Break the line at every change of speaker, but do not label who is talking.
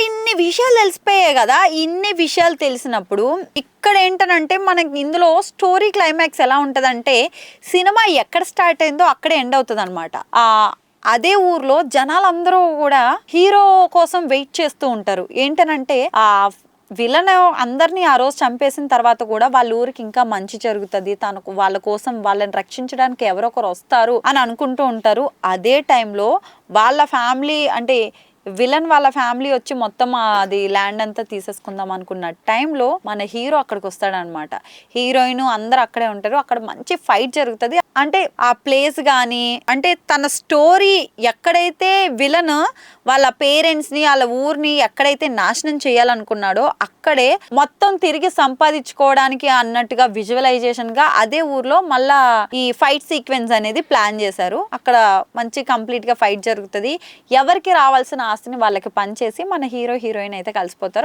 మరి ఇన్ని విషయాలు తెలిసిపోయాయి కదా. ఇన్ని విషయాలు తెలిసినప్పుడు ఇక్కడ ఏంటనంటే మనకి ఇందులో స్టోరీ క్లైమాక్స్ ఎలా ఉంటుందంటే సినిమా ఎక్కడ స్టార్ట్ అయిందో అక్కడే ఎండ్ అవుతుంది అనమాట అదే ఊర్లో జనాలందరూ కూడా హీరో కోసం వెయిట్ చేస్తూ ఉంటారు. ఏంటనంటే ఆ విలన్ అందరినీ ఆ రోజు చంపేసిన తర్వాత కూడా వాళ్ళ ఊరికి ఇంకా మంచి జరుగుతుంది. తనకు వాళ్ళ కోసం వాళ్ళని రక్షించడానికి ఎవరొకరు వస్తారు అని అనుకుంటూ ఉంటారు. అదే టైంలో వాళ్ళ ఫ్యామిలీ అంటే విలన్ వాళ్ళ ఫ్యామిలీ వచ్చి మొత్తం అది ల్యాండ్ అంతా తీసేసుకుందాం అనుకున్న టైంలో మన హీరో అక్కడికి వస్తాడనమాట. హీరోయిన్ అందరు అక్కడే ఉంటారు. అక్కడ మంచి ఫైట్ జరుగుతుంది. అంటే ఆ ప్లేస్ కానీ అంటే తన స్టోరీ ఎక్కడైతే విలన్ వాళ్ళ పేరెంట్స్ని వాళ్ళ ఊరిని ఎక్కడైతే నాశనం చేయాలనుకున్నాడో అక్కడే మొత్తం తిరిగి సంపాదించుకోవడానికి అన్నట్టుగా విజువలైజేషన్గా అదే ఊర్లో మళ్ళా ఈ ఫైట్ సీక్వెన్స్ అనేది ప్లాన్ చేశారు. అక్కడ మంచి కంప్లీట్గా ఫైట్ జరుగుతుంది. ఎవరికి రావాల్సిన ఆస్తిని వాళ్ళకి పనిచేసి మన హీరో హీరోయిన్ అయితే కలిసిపోతారు.